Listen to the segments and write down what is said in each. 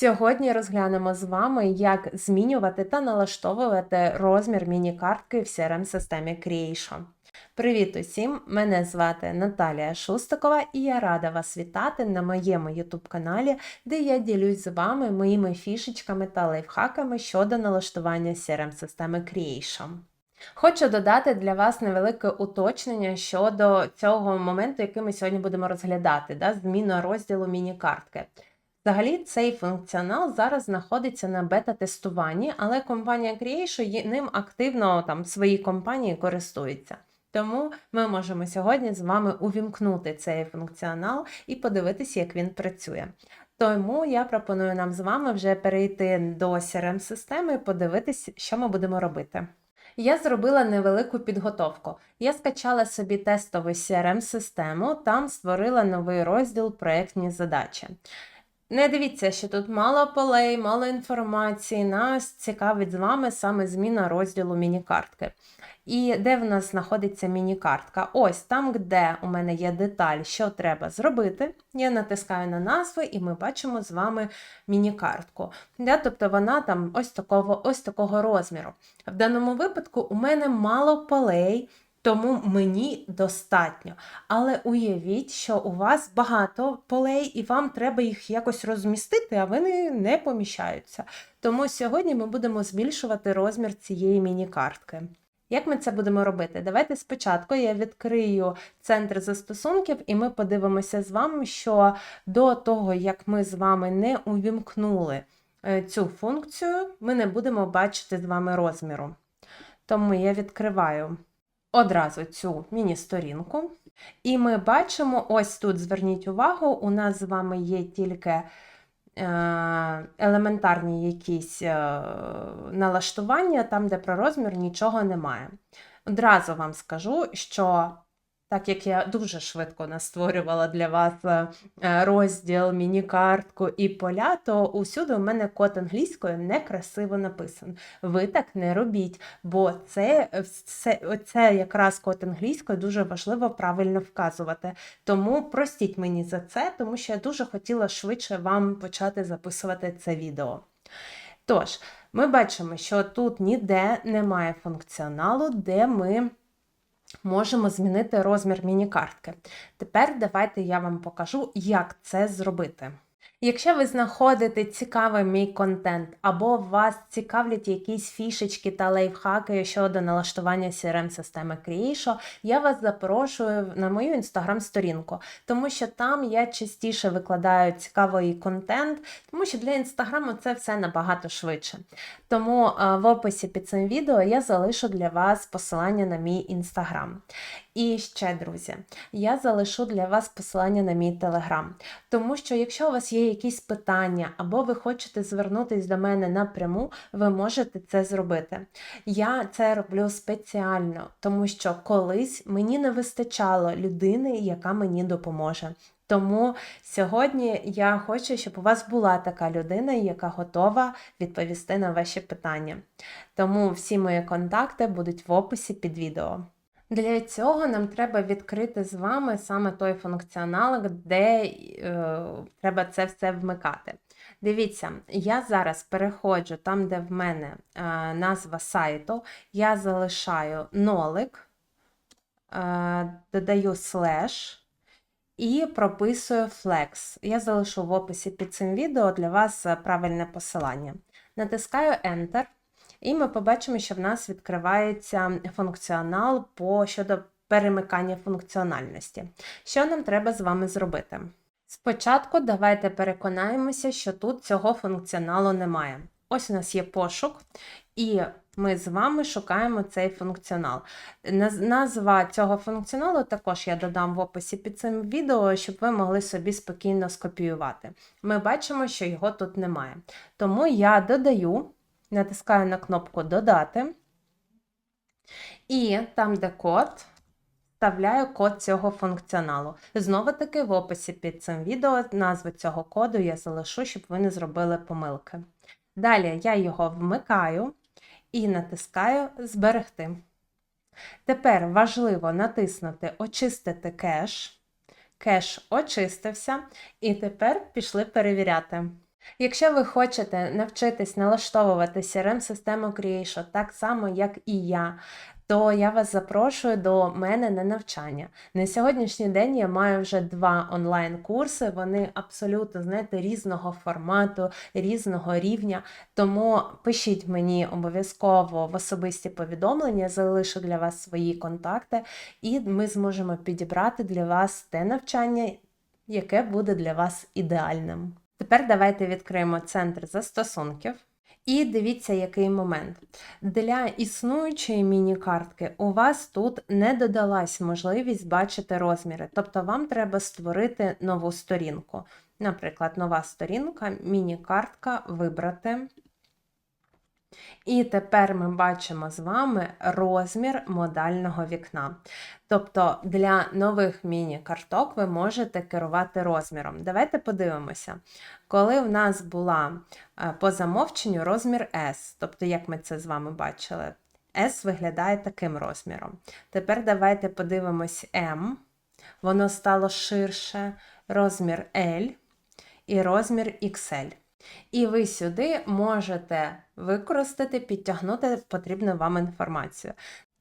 Сьогодні розглянемо з вами, як змінювати та налаштовувати розмір міні-картки в CRM-системі Creation. Привіт усім! Мене звати Наталія Шустикова і я рада вас вітати на моєму YouTube каналі, де я ділюсь з вами моїми фішечками та лайфхаками щодо налаштування CRM-системи Creation. Хочу додати для вас невелике уточнення щодо цього моменту, який ми сьогодні будемо розглядати, да, зміна розділу міні-картки. Взагалі, цей функціонал зараз знаходиться на бета-тестуванні, але компанія Creation ним активно там в своїй компанії користується. Тому ми можемо сьогодні з вами увімкнути цей функціонал і подивитися, як він працює. Тому я пропоную нам з вами вже перейти до CRM-системи і подивитися, що ми будемо робити. Я зробила невелику підготовку. Я скачала собі тестову CRM-систему, там створила новий розділ проєктні задачі. Не дивіться, що тут мало полей, мало інформації. Нас цікавить з вами саме зміна розділу міні-картки. І де в нас знаходиться міні-картка? Ось там, де у мене є деталь, що треба зробити. Я натискаю на назву, і ми бачимо з вами міні-картку. Да? Тобто вона там ось такого, ось такого розміру. В даному випадку у мене мало полей. Тому мені достатньо. Але уявіть, що у вас багато полей, і вам треба їх якось розмістити, а вони не поміщаються. Тому сьогодні ми будемо збільшувати розмір цієї міні-картки. Як ми це будемо робити? Давайте спочатку я відкрию центр застосунків, і ми подивимося з вами, що до того, як ми з вами не увімкнули е, цю функцію, ми не будемо бачити з вами розміру. Тому я відкриваю одразу цю міні-сторінку. І ми бачимо, ось тут зверніть увагу, у нас з вами є тільки е, елементарні якісь е, налаштування, там, де про розмір нічого немає. Одразу вам скажу, що так як я дуже швидко настворювала для вас е, е, розділ, міні-картку і поля, то усюди у мене код англійською некрасиво написаний. Ви так не робіть, бо це, це, це якраз код англійською дуже важливо правильно вказувати. Тому простіть мені за це, тому що я дуже хотіла швидше вам почати записувати це відео. Тож, ми бачимо, що тут ніде немає функціоналу, де ми можемо змінити розмір міні-картки. Тепер давайте я вам покажу, як це зробити. Якщо ви знаходите цікавий мій контент, або вас цікавлять якісь фішечки та лайфхаки щодо налаштування CRM-системи Creation, я вас запрошую на мою інстаграм-сторінку, тому що там я частіше викладаю цікавий контент, тому що для інстаграму це все набагато швидше. Тому е, в описі під цим відео я залишу для вас посилання на мій інстаграм. І ще, друзі, я залишу для вас посилання на мій телеграм. Тому що, якщо у вас є якісь питання, або ви хочете звернутися до мене напряму, ви можете це зробити. Я це роблю спеціально, тому що колись мені не вистачало людини, яка мені допоможе. Тому сьогодні я хочу, щоб у вас була така людина, яка готова відповісти на ваші питання. Тому всі мої контакти будуть в описі під відео. Для цього нам треба відкрити з вами саме той функціонал, де е, треба це все вмикати. Дивіться, я зараз переходжу там, де в мене е, назва сайту, я залишаю нолик, е, додаю слеш і прописую flex. Я залишу в описі під цим відео для вас е, правильне посилання. Натискаю Enter. І ми побачимо, що в нас відкривається функціонал по щодо перемикання функціональності. Що нам треба з вами зробити? Спочатку давайте переконаємося, що тут цього функціоналу немає. Ось у нас є пошук, і ми з вами шукаємо цей функціонал. Назва цього функціоналу також я додам в описі під цим відео, щоб ви могли собі спокійно скопіювати. Ми бачимо, що його тут немає. Тому я додаю натискаю на кнопку Додати. І там, де код, вставляю код цього функціоналу. Знову таки, в описі під цим відео назву цього коду я залишу, щоб ви не зробили помилки. Далі я його вмикаю і натискаю Зберегти. Тепер важливо натиснути Очистити кеш. Кеш очистився, і тепер пішли перевіряти. Якщо ви хочете навчитись налаштовувати CRM-систему Creation так само, як і я, то я вас запрошую до мене на навчання. На сьогоднішній день я маю вже два онлайн-курси, вони абсолютно, знаєте, різного формату, різного рівня. Тому пишіть мені обов'язково в особисті повідомлення, залишу для вас свої контакти, і ми зможемо підібрати для вас те навчання, яке буде для вас ідеальним. Тепер давайте відкриємо центр застосунків. І дивіться, який момент. Для існуючої міні-картки у вас тут не додалась можливість бачити розміри, тобто вам треба створити нову сторінку. Наприклад, нова сторінка, міні-картка вибрати. І тепер ми бачимо з вами розмір модального вікна. Тобто для нових міні-карток ви можете керувати розміром. Давайте подивимося. Коли в нас була е, по замовченню розмір S, тобто, як ми це з вами бачили, S виглядає таким розміром. Тепер давайте подивимось M, воно стало ширше, розмір L і розмір XL. І ви сюди можете використати, підтягнути потрібну вам інформацію.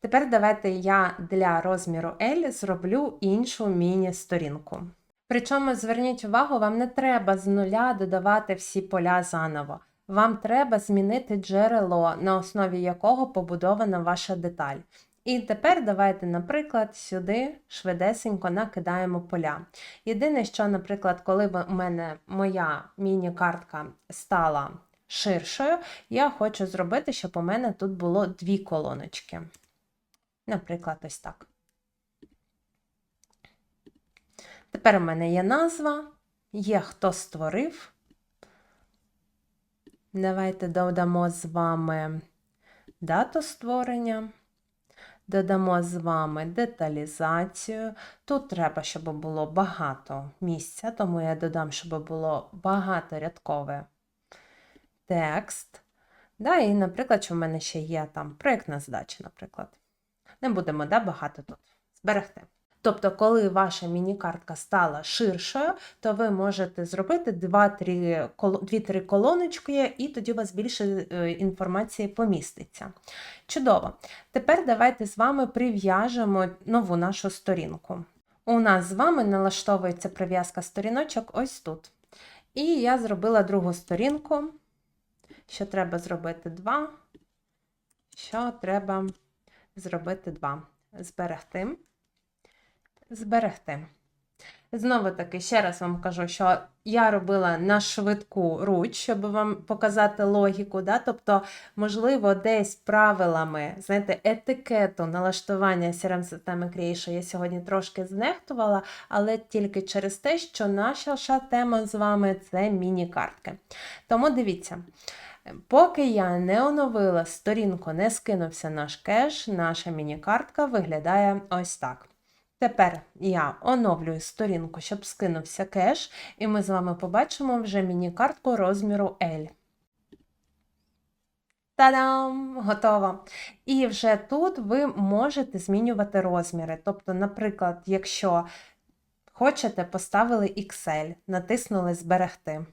Тепер давайте я для розміру L зроблю іншу міні-сторінку. Причому зверніть увагу, вам не треба з нуля додавати всі поля заново. Вам треба змінити джерело, на основі якого побудована ваша деталь. І тепер давайте, наприклад, сюди швидесенько накидаємо поля. Єдине, що, наприклад, коли у мене моя міні-картка стала ширшою, я хочу зробити, щоб у мене тут було дві колоночки. Наприклад, ось так. Тепер у мене є назва, є хто створив. Давайте додамо з вами дату створення. Додамо з вами деталізацію. Тут треба, щоб було багато місця, тому я додам, щоб було багаторядкове текст. Да, І, наприклад, що в мене ще є там проєктна задача, наприклад. Не будемо да, багато тут зберегти. Тобто, коли ваша міні-картка стала ширшою, то ви можете зробити 2-3 колоночки, і тоді у вас більше е, інформації поміститься. Чудово! Тепер давайте з вами прив'яжемо нову нашу сторінку. У нас з вами налаштовується прив'язка сторіночок ось тут. І я зробила другу сторінку. Що треба зробити 2. Що треба зробити 2. Зберегти зберегти. Знову таки, ще раз вам кажу, що я робила на швидку руч, щоб вам показати логіку. Да? Тобто, можливо, десь правилами, знаєте, етикету налаштування crm системи Creation я сьогодні трошки знехтувала, але тільки через те, що наша тема з вами це міні-картки. Тому дивіться. Поки я не оновила сторінку, не скинувся наш кеш, наша міні-картка виглядає ось так. Тепер я оновлюю сторінку, щоб скинувся кеш, і ми з вами побачимо вже міні-картку розміру L. Та-дам! Готово! І вже тут ви можете змінювати розміри. Тобто, наприклад, якщо хочете, поставили XL, натиснули Зберегти.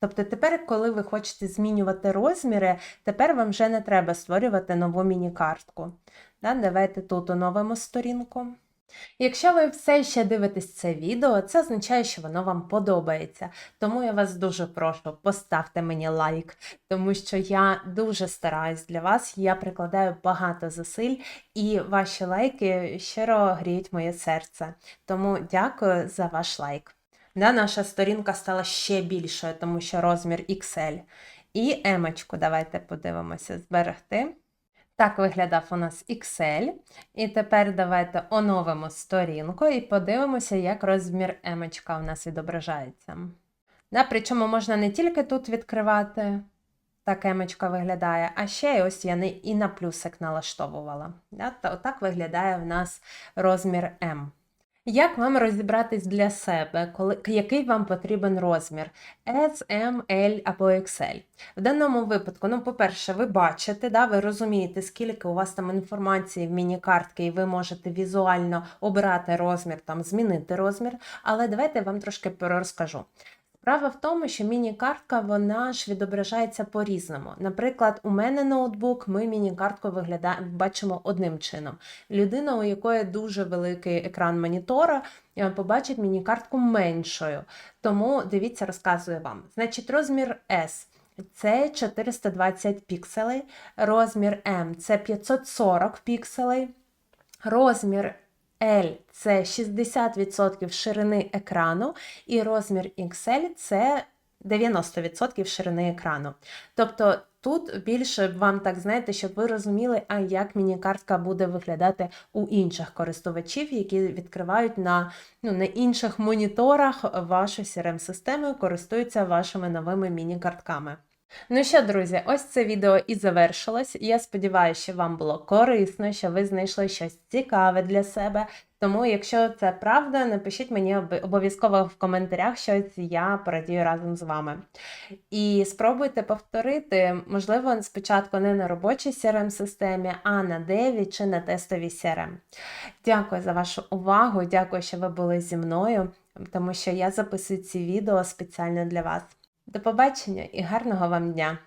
Тобто, тепер, коли ви хочете змінювати розміри, тепер вам вже не треба створювати нову міні-картку. Давайте тут оновимо сторінку. Якщо ви все ще дивитесь це відео, це означає, що воно вам подобається. Тому я вас дуже прошу, поставте мені лайк, тому що я дуже стараюсь для вас, я прикладаю багато зусиль, і ваші лайки щиро гріють моє серце. Тому дякую за ваш лайк. Да, Наша сторінка стала ще більшою, тому що розмір XL. І емочку давайте подивимося, зберегти. Так виглядав у нас Excel. І тепер давайте оновимо сторінку і подивимося, як розмір емочка у нас відображається. Да, Причому можна не тільки тут відкривати, так емочка виглядає, а ще ось я і на плюсик налаштовувала. Да, Отак виглядає в нас розмір М. Як вам розібратись для себе, коли, який вам потрібен розмір S, M, L або XL? В даному випадку, ну, по-перше, ви бачите, да, ви розумієте, скільки у вас там інформації в міні-картки, і ви можете візуально обрати розмір, там, змінити розмір. Але давайте я вам трошки розкажу. Справа в тому, що міні-картка вона ж відображається по-різному. Наприклад, у мене ноутбук, ми міні-картку виглядає, бачимо одним чином. Людина, у якої дуже великий екран монітора, е, побачить міні-картку меншою. Тому дивіться, розказую вам. Значить, розмір S це 420 пікселей, розмір M це 540 пікселей, розмір L це 60% ширини екрану, і розмір XL це 90% ширини екрану. Тобто тут більше вам так знаєте, щоб ви розуміли, а як міні-картка буде виглядати у інших користувачів, які відкривають на, ну, на інших моніторах вашу CRM-систему, користуються вашими новими міні-картками. Ну що, друзі, ось це відео і завершилось. Я сподіваюся, що вам було корисно, що ви знайшли щось цікаве для себе. Тому, якщо це правда, напишіть мені обов'язково в коментарях щось, я порадію разом з вами. І спробуйте повторити, можливо, спочатку не на робочій CRM-системі, а на деві чи на тестовій CRM. Дякую за вашу увагу, дякую, що ви були зі мною, тому що я записую ці відео спеціально для вас. До побачення і гарного вам дня!